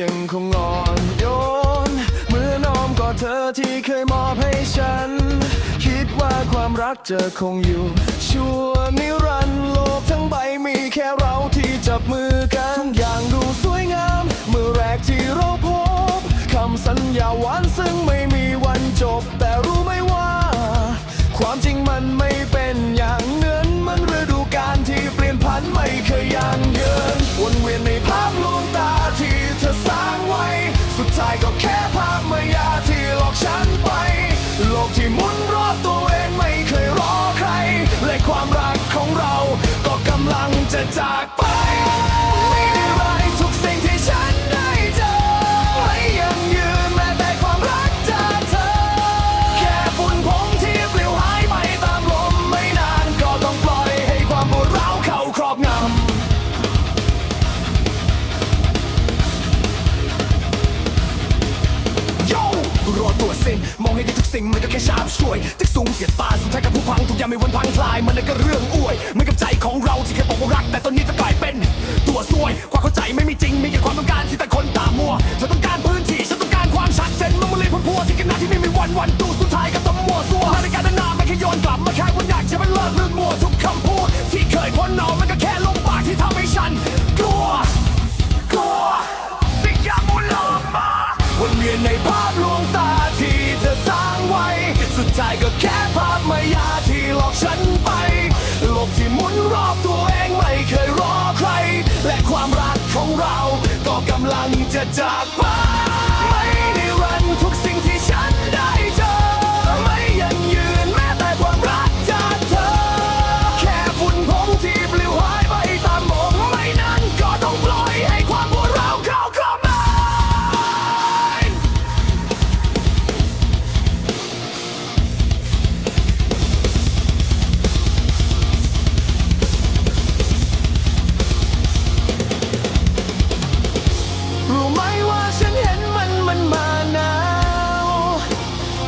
ยังคงอ่อนโยนเมื่อน้อมกอดเธอที่เคยมอบให้ฉัน คิดว่าความรักจะคงอยู่ ชั่วนิรันดร์โลกทั้งใบมีแค่เรา สิ่ง มองให้ได้ทุกสิ่งมันก็แค่ชาบช่วยตึกสูงเสียดตาสุดท้ายกับผู้พังทุกอย่างไม่วันพังคลาย มันนั่นก็เรื่องอวยเหมือนกับใจของเราที่เคยบอกว่ารัก แต่ตอนนี้จะกลายเป็น ตัวซวยความเข้าใจไม่มีจริงมีแค่ความต้องการที่แต่คนตามัวเธอต้องการพื้นที่ฉันต้องการความชัดเจนมันมาเลยพันพัวที่กันหนาที่ไม่มีวันวันดูสุดท้ายก็ต้อง แค่ภาพมายาที่หลอกฉันไป โลกที่หมุนรอบตัวเองไม่เคยรอใคร และความรักของเราก็กำลังจะจากไป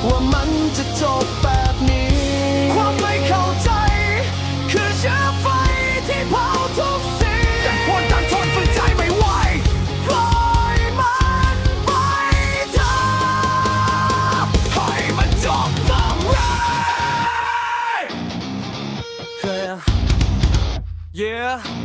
ว่ามันจะจบแบบนี้ ความไม่เข้าใจ คือเชื้อไฟที่เผาทุกสิ่งแต่พนทางทนฝืนใจไม่ไหวปล่อยมันไปเถอะให้มันจบสำเร็จ Yeah